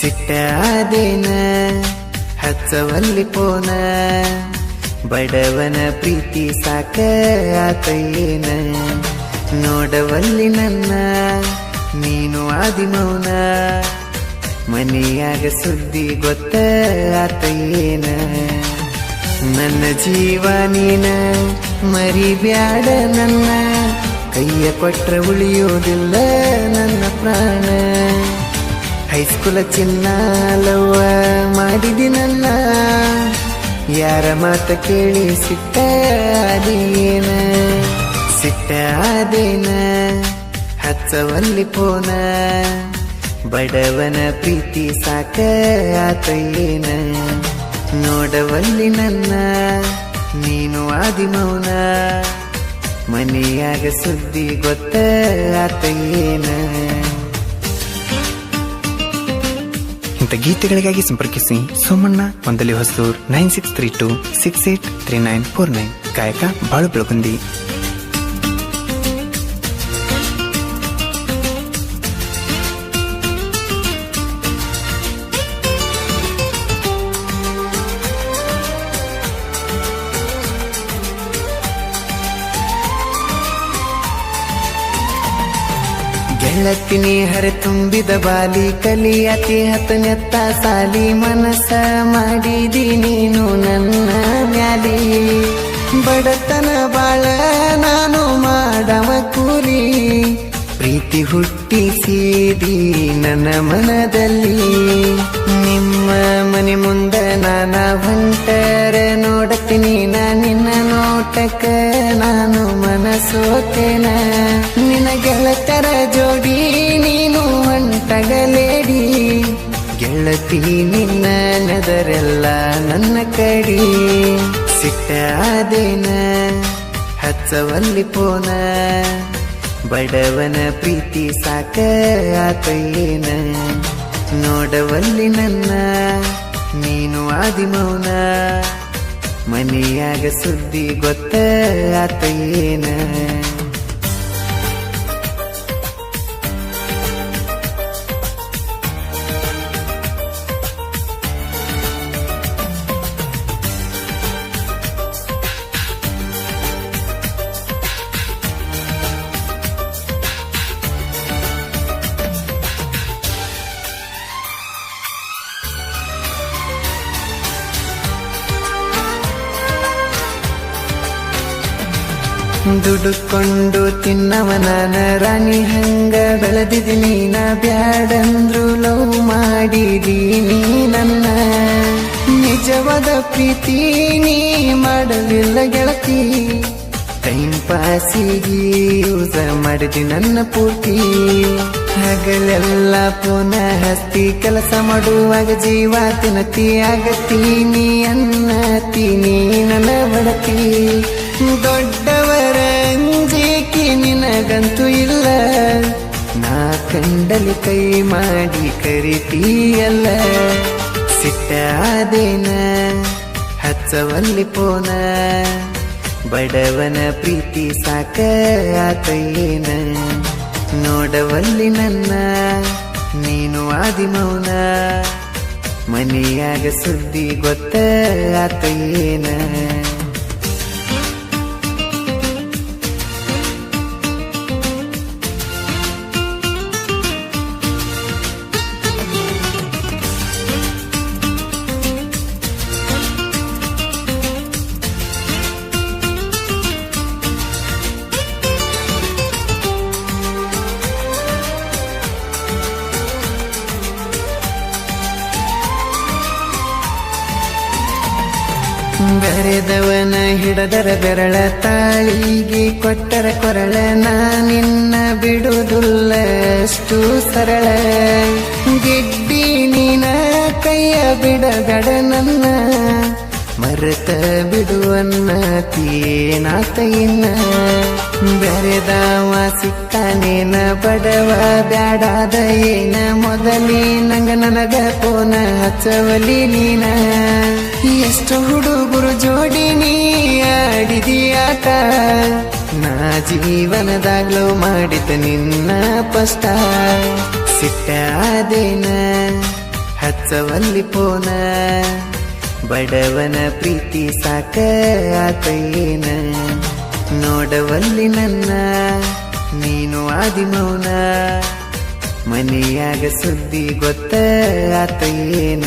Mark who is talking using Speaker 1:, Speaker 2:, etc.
Speaker 1: ಸಿಟ್ಟಾದೇನ ಹಚ್ಚವಲ್ಲಿ ಪೋನ, ಬಡವನ ಪ್ರೀತಿ ಸಾಕ ಆತಯ್ಯೇನ. ನೋಡವಲ್ಲಿ ನನ್ನ, ನೀನು ಆದಿಮೌನ, ಮನೆಯಾಗ ಸುದ್ದಿ ಗೊತ್ತ ಆತಯ್ಯೇನ. ನನ್ನ ಜೀವ ನೀನ, ಮರಿಬ್ಯಾಡ ನನ್ನ, ಕೈಯ ಕೊಟ್ರ ಉಳಿಯೋದಿಲ್ಲ ನನ್ನ ಪ್ರಾಣ. ಹೈಸ್ಕೂಲ ಚಿನ್ನ ಲವ್ವ ಮಾಡಿದಿ ನನ್ನ. ಯಾರ ಮಾತ ಕೇಳಿ ಸಿಟ್ಟ ಅದೇನ ಸಿಟ್ಟ ಅದೇನ ಹಚ್ಚವಲ್ಲಿ ಪೋನ? ಬಡವನ ಪ್ರೀತಿ ಸಾಕ ಆತಯ್ಯೇನ ನೋಡವಲ್ಲಿ ನನ್ನ, ನೀನು ಆದಿ ಮೌನ ಮನೆಯಾಗ ಸುದ್ದಿ ಗೊತ್ತ ಆತಯ್ಯೇನ
Speaker 2: ಇಂಥ ಗೀತೆಗಳಿಗಾಗಿ ಸಂಪರ್ಕಿಸಿ Somanna ಒಂದಲ್ಲಿ Hosur, nine six three two, six eight three nine four nine, ಗಾಯಕ ಬಾಳು ಬೆಳಗುಂದಿ
Speaker 1: ಗೆಳತಿನಿ ಹರೆ ತುಂಬಿದ ಬಾಲಿ ಕಲಿಯತಿ ಹತ್ತನೆತ್ತ ಸಾಲಿ ಮನಸ ಮಾಡಿದಿ ನೀನು ನನ್ನ ಮ್ಯಾಲಿ. ಬಡತನ ಬಾಳ ನಾನು ಮಾಡವ ಕೂಲಿ. ಪ್ರೀತಿ ಹುಟ್ಟಿಸಿದಿ ನನ್ನ ಮನದಲ್ಲಿ. ನಿಮ್ಮ ಮನೆ ಮುಂದ ನಾನ ಹೊಂಟರ ನೋಡತೀನಿ ನಿನ್ನ ಮನಸೋತೇನ ನಿನ ಗೆಳತರ ಜೋಡಿ, ನೀನು ಹೊಂಟಗಲೇಡಿ ಗೆಳತಿ, ನಿನ್ನ ನದರೆಲ್ಲ ನನ್ನ ಕಡಿ. ಸಿಟ್ಟಾದೇನ ಹಚ್ಚವಲ್ಲಿ ಪೋನ. ಬಡವನ ಪ್ರೀತಿ ಸಾಕ ಆತೇನ ನೋಡವಲ್ಲಿ ನನ್ನ, ನೀನು ಆದಿಮೌನ. ಮನೆಯಾಗ ಸುದ್ದಿ ಗೊತ್ತ ಆತಯ್ಯೇನ? ದುಡುಕೊಂಡು ತಿನ್ನವನ ರಾಣಿ ಹಂಗ ಬೆಳೆದಿದ್ದೀನಿ ನಾ ಬ್ಯಾಡಂದ್ರು ಲವ್ ಮಾಡಿದೀನಿ ನನ್ನ ನಿಜವಾದ ಪ್ರೀತಿ ನೀ ಮಾಡಲಿಲ್ಲ ಗೆಳತಿ. ಟೈಮ್ ಪಾಸಿಗೆ ಯೂಸ ಮಾಡಿದಿ ನನ್ನ ಪೂರ್ತಿ. ಹಗಲೆಲ್ಲ ಪುನಃ ಹಸ್ತಿ ಕೆಲಸ ಮಾಡುವಾಗ ಜೀವ ತಿನ್ನತಿ ಅನ್ನತಿ ನೀನವೆಡೆಕೀ ನನ್ನ ಬಡತಿ. ದೊಡ್ಡವರ ಅಂಜಿಕೆ ನಿನಗಂತೂ ಇಲ್ಲ. ನಾ ಕಂಡಲಿ ಕೈ ಮಾಡಿ ಕರಿತೀಯಲ್ಲ. ಸಿಟ್ಟಾದೇನ ಹಚ್ಚವಲ್ಲಿ ಪೋನ. ಬಡವನ ಪ್ರೀತಿ ಸಾಕ ಆತಯ್ಯೇನ ನೋಡವಲ್ಲಿ ನನ್ನ, ನೀನು ಆದಿ ಮೌನ ಮನೆಯಾಗ ಸುದ್ದಿ ಗೊತ್ತ ಆತಯ್ಯೇನ ಬೆರೆದವನ ಹಿಡದರ ಬೆರಳ ತಾಳಿಗೆ ಕೊಟ್ಟರ ಕೊರಳ ನಾನಿನ್ನ ಬಿಡುವುದಿಲ್ಲ ಅಷ್ಟು ಸರಳ. ಗಿಡ್ಡಿ ನೀನ ಕೈಯ ಬಿಡಗಡ ನನ್ನ ಮರೆತ ಬಿಡುವನ್ನ ತೀನಾತ ಇನ್ನ? ಬೆರೆದವ ಸಿಕ್ಕಾನೇನ ಬಡವ ಬ್ಯಾಡಾದ ಏನ? ಮೊದಲೇ ನಂಗ ನನಗ ಪೋನ ಹಚ್ಚವಲಿ ನೀನ? ಎಷ್ಟು ಹುಡುಗರು ಜೋಡಿ ನೀ ಆಡಿದಿ ಆಟ ನಾ ಜೀವನದಾಗ್ಲೂ ಮಾಡಿದ ನಿನ್ನ ಪಷ್ಟ. ಸಿಟ್ಟಾದೇನ ಹಚ್ಚವಲ್ಲಿ ಪೋನ? ಬಡವನ ಪ್ರೀತಿ ಸಾಕ ಆತೇನ ನೋಡವಲ್ಲಿ ನನ್ನ ನೀನು ಆದಿಮೌನ. ಮನೆಯಾಗ ಸುದ್ದಿ ಗೊತ್ತ ಆತೇನ